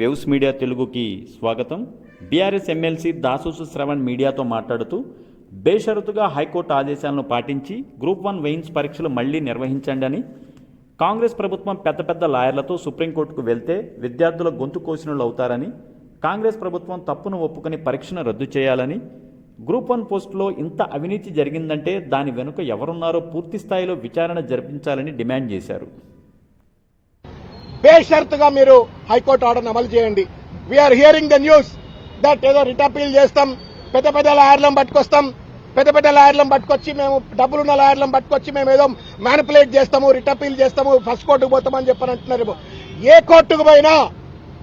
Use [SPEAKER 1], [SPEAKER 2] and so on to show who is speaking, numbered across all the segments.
[SPEAKER 1] Waves media తెలుగుకి స్వాగతం. BRS MLC దాసూసు Shravan మీడియాతో మాట్లాడుతూ బేషరతుగా హైకోర్టు ఆదేశాలను పాటించి గ్రూప్ వన్ వెయిన్స్ పరీక్షలు మళ్ళీ నిర్వహించండి అని కాంగ్రెస్ ప్రభుత్వం పెద్ద పెద్ద లాయర్లతో సుప్రీంకోర్టుకు వెళ్తే విద్యార్థుల గొంతు కోసినట్లు అవుతారని కాంగ్రెస్ ప్రభుత్వం తప్పును ఒప్పుకొని పరీక్షను రద్దు చేయాలని గ్రూప్ వన్ పోస్టులో ఇంత అవినీతి జరిగిందంటే దాని వెనుక ఎవరున్నారో పూర్తి స్థాయిలో విచారణ జరిపించాలని డిమాండ్ చేశారు.
[SPEAKER 2] బేషరతుగా మీరు హైకోర్టు ఆర్డర్ అమలు చేయండి. We're hearing the news that ఏదో రిట్ అపీల్ చేస్తాం పెద్ద పెద్ద లాయర్లను పట్టుకొస్తాం పెద్ద పెద్ద లాయర్లను పట్టుకొచ్చి మేము డబ్బులున్న లాయర్లను పట్టుకొచ్చి మేము ఏదో మ్యానిపులేట్ చేస్తాము రిట్ అపీల్ చేస్తాము ఫస్ట్ కోర్టుకు పోతామని చెప్పని అంటున్నారు. ఏ కోర్టుకు పోయినా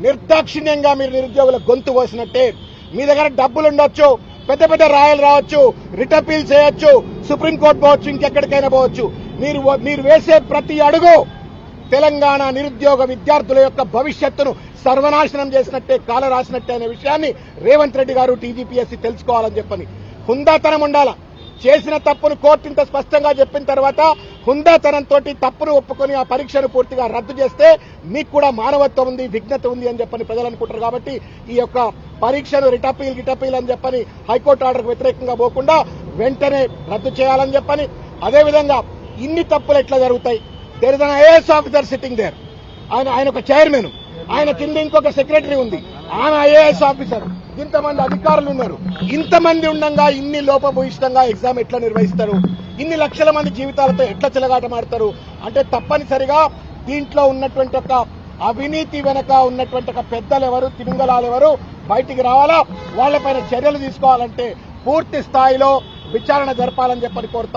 [SPEAKER 2] నిర్దాక్షిణ్యంగా మీరు నిరుద్యోగుల గొంతు పోసినట్టే మీ దగ్గర డబ్బులు ఉండొచ్చు పెద్ద పెద్ద రాయలు రావచ్చు రిట్ అపీల్ చేయొచ్చు సుప్రీంకోర్టు పోవచ్చు ఇంకెక్కడికైనా పోవచ్చు. మీరు మీరు వేసే ప్రతి అడుగు తెలంగాణ నిరుద్యోగ విద్యార్థుల యొక్క భవిష్యత్తును సర్వనాశనం చేసినట్టే కాల రాసినట్టే అనే విషయాన్ని రేవంత్ రెడ్డి గారు టీజీపీఎస్సీ తెలుసుకోవాలని చెప్పని. హుందాతనం ఉండాల? చేసిన తప్పును కోర్టు ఇంత స్పష్టంగా చెప్పిన తర్వాత హుందాతనంతో తప్పును ఒప్పుకొని ఆ పరీక్షను పూర్తిగా రద్దు చేస్తే మీకు కూడా మానవత్వం ఉంది విఘ్నత ఉంది అని చెప్పని ప్రజలు అనుకుంటారు కాబట్టి ఈ యొక్క పరీక్షను రిటపీల్ గిటపీల్ అని చెప్పని హైకోర్టు ఆర్డర్కు వ్యతిరేకంగా పోకుండా వెంటనే రద్దు చేయాలని చెప్పని. అదేవిధంగా ఇన్ని తప్పులు ఎట్లా జరుగుతాయి? There is an IAS officer sitting there ఆయన ఆయన ఒక చైర్మన్ ఆయన కింద ఇంకొక సెక్రటరీ ఉంది. ఆయన ఐఏఎస్ ఆఫీసర్ ఇంతమంది అధికారులు ఉన్నారు. ఇంతమంది ఉండగా ఇన్ని లోపభూయిష్టంగా ఎగ్జామ్ ఎట్లా నిర్వహిస్తారు? ఇన్ని లక్షల మంది జీవితాలతో ఎట్లా చెలగాటమాడతారు? అంటే తప్పనిసరిగా దీంట్లో ఉన్నటువంటి ఒక అవినీతి వెనక ఉన్నటువంటి ఒక పెద్దలు ఎవరు తిమింగళాలు ఎవరు బయటికి రావాలా? వాళ్ళపైన చర్యలు తీసుకోవాలంటే పూర్తి స్థాయిలో విచారణ జరపాలని చెప్పని కోరుతాం